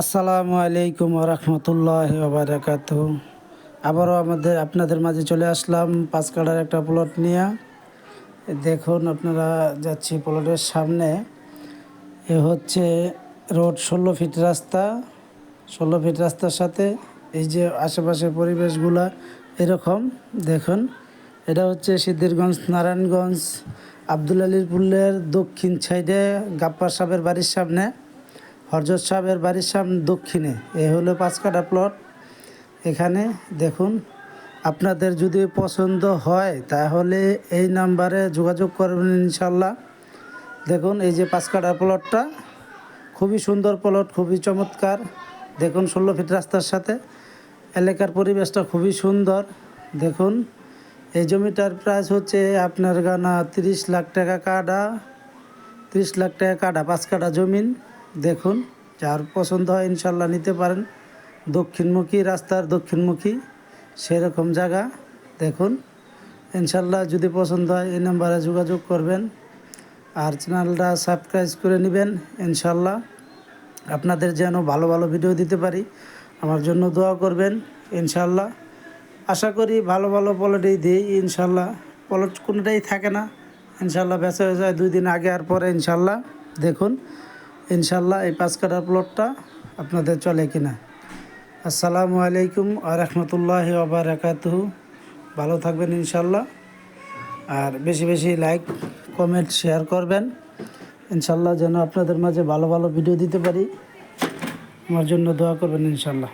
আসসালামু আলাইকুম রহমতুল্লাহ বারাকাত আবারও আমাদের আপনাদের মাঝে চলে আসলাম পাঁচ কাটার একটা প্লট নিয়ে। দেখুন আপনারা যাচ্ছি প্লটের সামনে। এ হচ্ছে রোড ষোলো ফিট রাস্তা। ষোলো ফিট রাস্তার সাথে এই যে আশেপাশের পরিবেশগুলা এরকম, দেখুন। এটা হচ্ছে সিদ্ধিরগঞ্জ, নারায়ণগঞ্জ, আব্দুল আলীর পুলের দক্ষিণ সাইডে গাপ্পার সাহেবের বাড়ির সামনে। হরজত সাহেবের বাড়ির সামনে দক্ষিণে। এ হলো পাঁচ কাটা প্লট এখানে দেখুন, আপনাদের যদি পছন্দ হয়, তাহলে এই নাম্বারে যোগাযোগ করবেন ইনশাল্লাহ। দেখুন, এই যে পাঁচ কাটা প্লটটা খুবই সুন্দর প্লট খুবই চমৎকার। দেখুন, ষোলো ফিট রাস্তার সাথে। এলাকার পরিবেশটা খুবই সুন্দর। দেখুন, এই জমিটার প্রাইস হচ্ছে আপনার গানা তিরিশ লাখ টাকা কাটা তিরিশ লাখ টাকা কাটা পাঁচ কাটা জমিন। দেখুন, যার পছন্দ হয় ইনশাল্লাহ নিতে পারেন। দক্ষিণমুখী রাস্তার দক্ষিণমুখী, সেরকম জায়গা, দেখুন। ইনশাল্লাহ যদি পছন্দ হয় এই নাম্বারে যোগাযোগ করবেন। আর চ্যানেলটা সাবস্ক্রাইব করে নেবেন, ইনশাল্লাহ। আপনাদের যেন ভালো ভালো ভিডিও দিতে পারি, আমার জন্য দোয়া করবেন, ইনশাল্লাহ। আশা করি ভালো ভালো পলটেই দিই, ইনশাল্লাহ। পলট কোনোটাই থাকে না, ইনশাল্লাহ, বেচা হয়ে যায় দুই দিন আগে আর পরে, ইনশাল্লাহ। দেখুন ইনশাল্লাহ এই পাঁচ কাটার প্লটটা আপনাদের চলে কিনা। আসসালামু আলাইকুম আ রহমতুল্লাহ আবরাকাতহু ভালো থাকবেন ইনশাল্লাহ আর বেশি বেশি লাইক কমেন্ট শেয়ার করবেন। ইনশাল্লাহ যেন আপনাদের মাঝে ভালো ভালো ভিডিও দিতে পারি। আমার জন্য দোয়া করবেন ইনশাল্লাহ